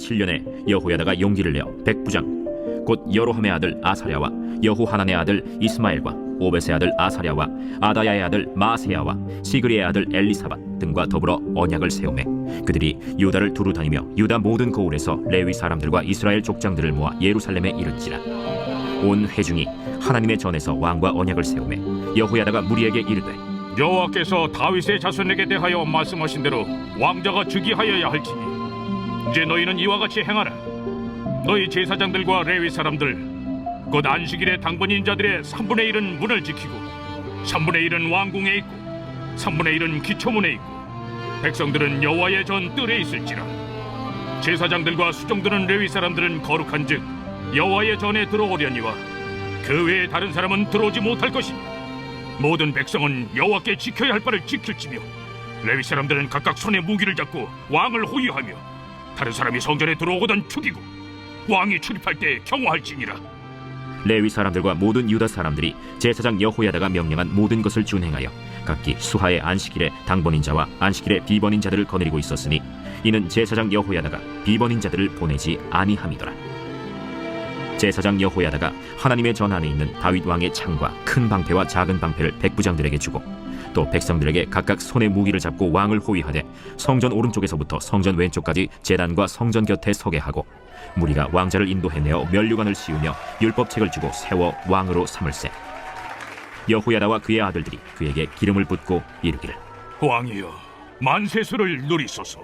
제7년에 여호야다가 용기를 내어 백부장 곧 여로함의 아들 아사랴와 여호하난의 아들 이스마엘과 오벳의 아들 아사랴와 아다야의 아들 마세야와 시그리의 아들 엘리사밧 등과 더불어 언약을 세우매 그들이 유다를 두루 다니며 유다 모든 고을에서 레위 사람들과 이스라엘 족장들을 모아 예루살렘에 이른지라. 온 회중이 하나님의 전에서 왕과 언약을 세우매 여호야다가 무리에게 이르되 여호와께서 다윗의 자손에게 대하여 말씀하신 대로 왕자가 즉위하여야 할지니 이제 너희는 이와 같이 행하라. 너희 제사장들과 레위 사람들 곧 안식일의 당번 인 자들의 3분의 1은 문을 지키고 3분의 1은 왕궁에 있고 3분의 1은 기초문에 있고 백성들은 여호와의 전 뜰에 있을지라. 제사장들과 수종드는 레위 사람들은 거룩한즉 여호와의 전에 들어오려니와 그 외에 다른 사람은 들어오지 못할 것이니 모든 백성은 여호와께 지켜야 할 바를 지킬지며 레위 사람들은 각각 손에 무기를 잡고 왕을 호위하며 다른 사람이 성전에 들어오거든 죽이고 왕이 출입할 때 경호할지니라 레위 사람들과 모든 유다 사람들이 제사장 여호야다가 명령한 모든 것을 준행하여 각기 수하의 안식일에 당번인 자와 안식일에 비번인 자들을 거느리고 있었으니 이는 제사장 여호야다가 비번인 자들을 보내지 아니함이더라. 제사장 여호야다가 하나님의 전 안에 있는 다윗 왕의 창과 큰 방패와 작은 방패를 백부장들에게 주고 또 백성들에게 각각 손에 무기를 잡고 왕을 호위하되 성전 오른쪽에서부터 성전 왼쪽까지 제단과 성전 곁에 서게 하고 무리가 왕자를 인도해내어 면류관을 씌우며 율법책을 주고 세워 왕으로 삼을세 여호야다와 그의 아들들이 그에게 기름을 붓고 이르기를. 왕이여 만세수를 누리소서.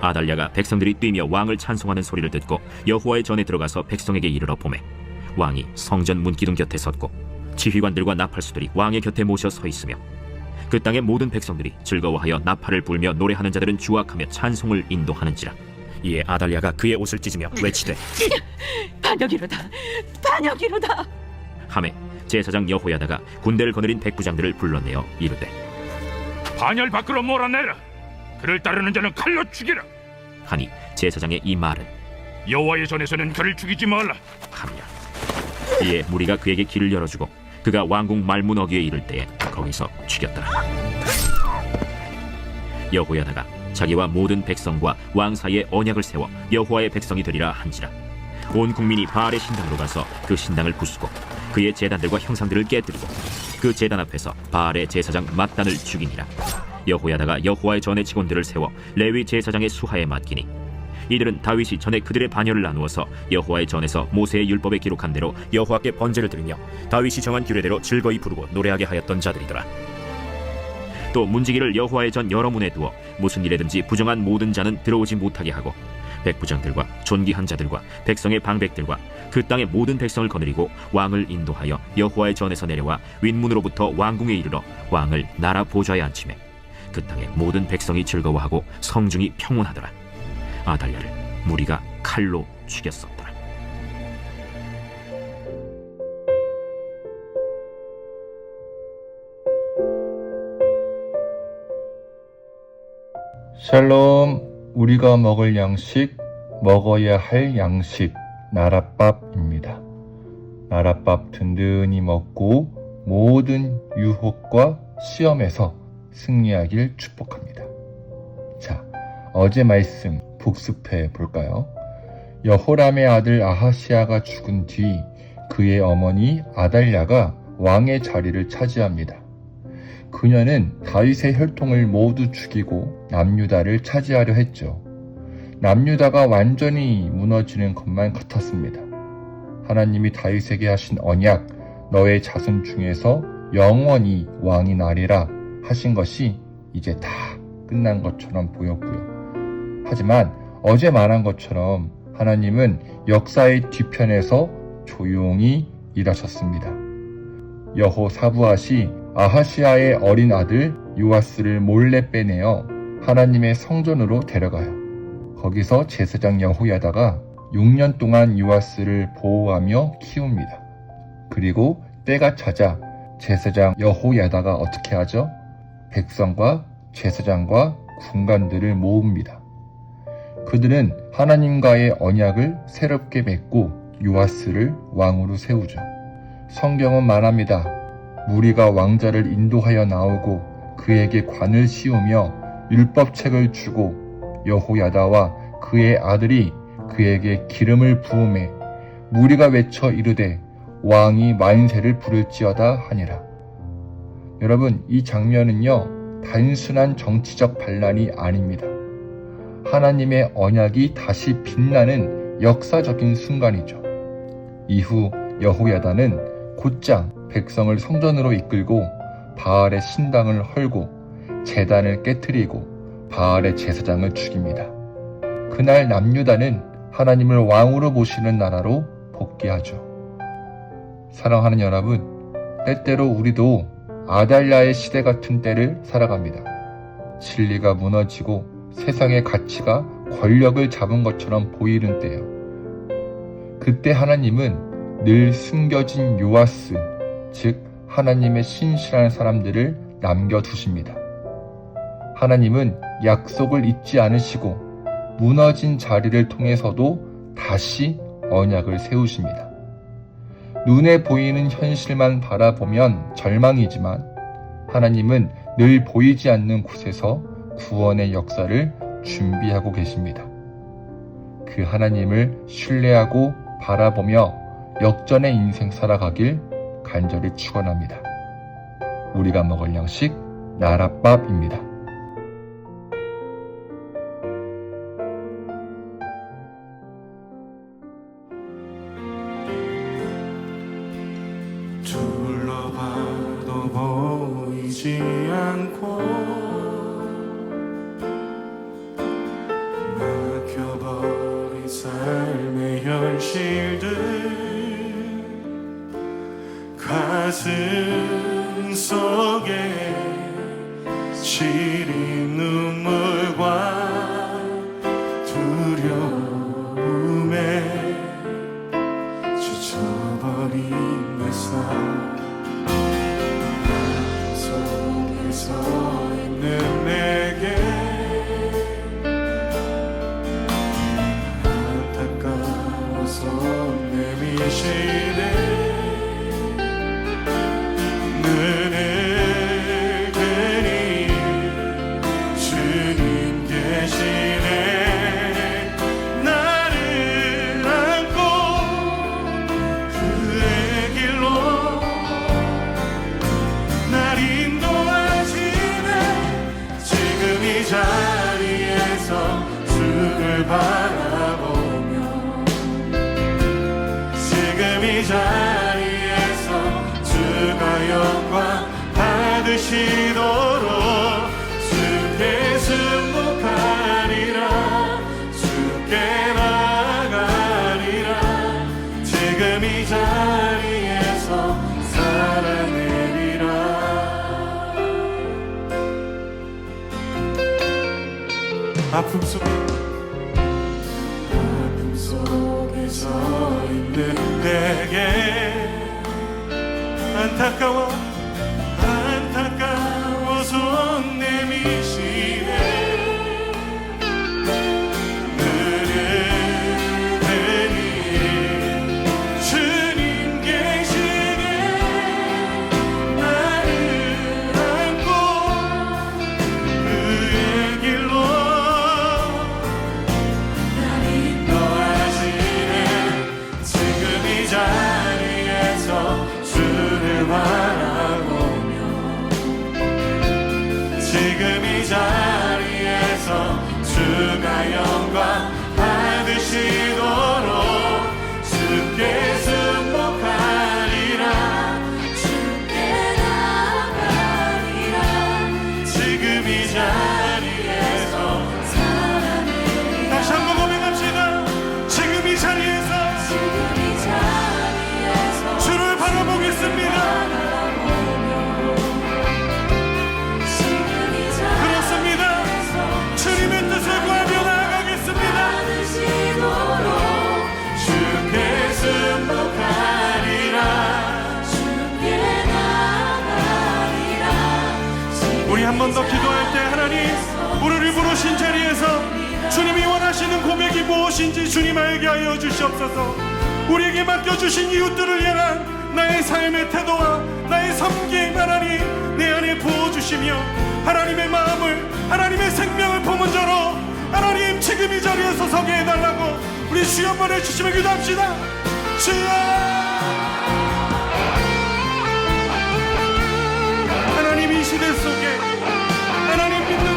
아달랴가 백성들이 뛰며 왕을 찬송하는 소리를 듣고 여호와의 전에 들어가서 백성에게 이르러 보매 왕이 성전 문기둥 곁에 섰고 지휘관들과 나팔수들이 왕의 곁에 모셔 서 있으며 그 땅의 모든 백성들이 즐거워하여 나팔을 불며 노래하는 자들은 주악하며 찬송을 인도하는지라. 이에 아달랴가 그의 옷을 찢으며 외치되 반역이로다. 반역이로다. 함에 제사장 여호야다가 군대를 거느린 백부장들을 불러내어 이르되 반열 밖으로 몰아내라. 그를 따르는 자는 칼로 죽이라. 하니 제사장의 이 말은 여호와의 전에서는 그를 죽이지 말라. 하며 이에 무리가 그에게 길을 열어주고 그가 왕궁 말문 어귀에 이를 때에 거기서 죽였더라. 여호야다가 자기와 모든 백성과 왕 사이에 언약을 세워 여호와의 백성이 되리라 한지라. 온 국민이 바알의 신당으로 가서 그 신당을 부수고 그의 제단들과 형상들을 깨뜨리고 그 제단 앞에서 바알의 제사장 mat단을 죽이니라. 여호야다가 여호와의 전의 직원들을 세워 레위 제사장의 수하에 맡기니 이들은 다윗이 전에 그들의 반열을 나누어서 여호와의 전에서 모세의 율법에 기록한 대로 여호와께 번제를 드리며 다윗이 정한 규례대로 즐거이 부르고 노래하게 하였던 자들이더라. 또 문지기를 여호와의 전 여러 문에 두어 무슨 일에든지 부정한 모든 자는 들어오지 못하게 하고 백부장들과 존귀한 자들과 백성의 방백들과 그 땅의 모든 백성을 거느리고 왕을 인도하여 여호와의 전에서 내려와 윗문으로부터 왕궁에 이르러 왕을 나라 보좌에 앉히매 그 땅의 모든 백성이 즐거워하고 성중이 평온하더라. 아달랴를 무리가 칼로 죽였었더라. 샬롬, 우리가 먹을 양식, 먹어야 할 양식, 나랏밥입니다. 나랏밥 든든히 먹고 모든 유혹과 시험에서 승리하길 축복합니다. 자, 어제 말씀 복습해 볼까요? 여호람의 아들 아하시아가 죽은 뒤 그의 어머니 아달랴가 왕의 자리를 차지합니다. 그녀는 다윗의 혈통을 모두 죽이고 남유다를 차지하려 했죠. 남유다가 완전히 무너지는 것만 같았습니다. 하나님이 다윗에게 하신 언약, 너의 자손 중에서 영원히 왕이 나리라 하신 것이 이제 다 끝난 것처럼 보였고요. 하지만 어제 말한 것처럼 하나님은 역사의 뒤편에서 조용히 일하셨습니다. 여호 사부아시 아하시아의 어린 아들 요아스를 몰래 빼내어 하나님의 성전으로 데려가요. 거기서 제사장 여호야다가 6년 동안 요아스를 보호하며 키웁니다. 그리고 때가 찾아 제사장 여호야다가 어떻게 하죠? 백성과 제사장과 군관들을 모읍니다. 그들은 하나님과의 언약을 새롭게 맺고 요아스를 왕으로 세우죠. 성경은 말합니다. 무리가 왕자를 인도하여 나오고 그에게 관을 씌우며 율법책을 주고 여호야다와 그의 아들이 그에게 기름을 부음해 무리가 외쳐 이르되 왕이 만세를 부를지어다 하니라. 여러분, 이 장면은요, 단순한 정치적 반란이 아닙니다. 하나님의 언약이 다시 빛나는 역사적인 순간이죠. 이후 여호야다는 곧장 백성을 성전으로 이끌고 바알의 신당을 헐고 재단을 깨뜨리고 바알의 제사장을 죽입니다. 그날 남유다는 하나님을 왕으로 모시는 나라로 복귀하죠. 사랑하는 여러분, 때때로 우리도 아달랴의 시대 같은 때를 살아갑니다. 진리가 무너지고 세상의 가치가 권력을 잡은 것처럼 보이는 때요. 그때 하나님은 늘 숨겨진 요아스, 즉 하나님의 신실한 사람들을 남겨두십니다. 하나님은 약속을 잊지 않으시고 무너진 자리를 통해서도 다시 언약을 세우십니다. 눈에 보이는 현실만 바라보면 절망이지만 하나님은 늘 보이지 않는 곳에서 구원의 역사를 준비하고 계십니다. 그 하나님을 신뢰하고 바라보며 역전의 인생 살아가길 간절히 축원합니다. 우리가 먹을 양식 나랏밥입니다. 현실들 가슴 속에 시 아픔 속에 아픔 속에 서 있는 내게 안타까워 번 더 기도할 때 하나님 우리를 부르신 자리에서 주님이 원하시는 고백이 무엇인지 주님 알게 하여 주시옵소서. 우리에게 맡겨주신 이웃들을 향한 나의 삶의 태도와 나의 섬김 하나님 내 안에 부어주시며 하나님의 마음을 하나님의 생명을 품은 자로 하나님 지금 이 자리에서 서게 해달라고 우리 주여 보내주시며 기도합시다. 주여! 시대 속에 하나님 믿는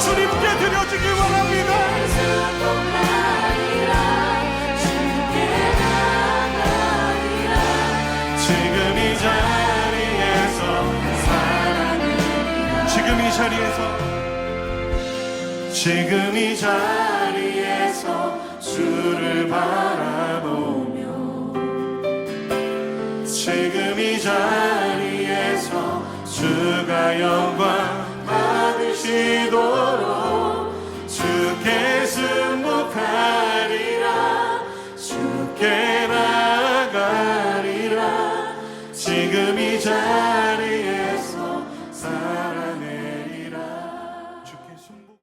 주님께 드려주기 원합니다. 지금 이 자리에서 지금 이 자리에서 주를 바라보며 지금 이 자리에서 주가 영광 기도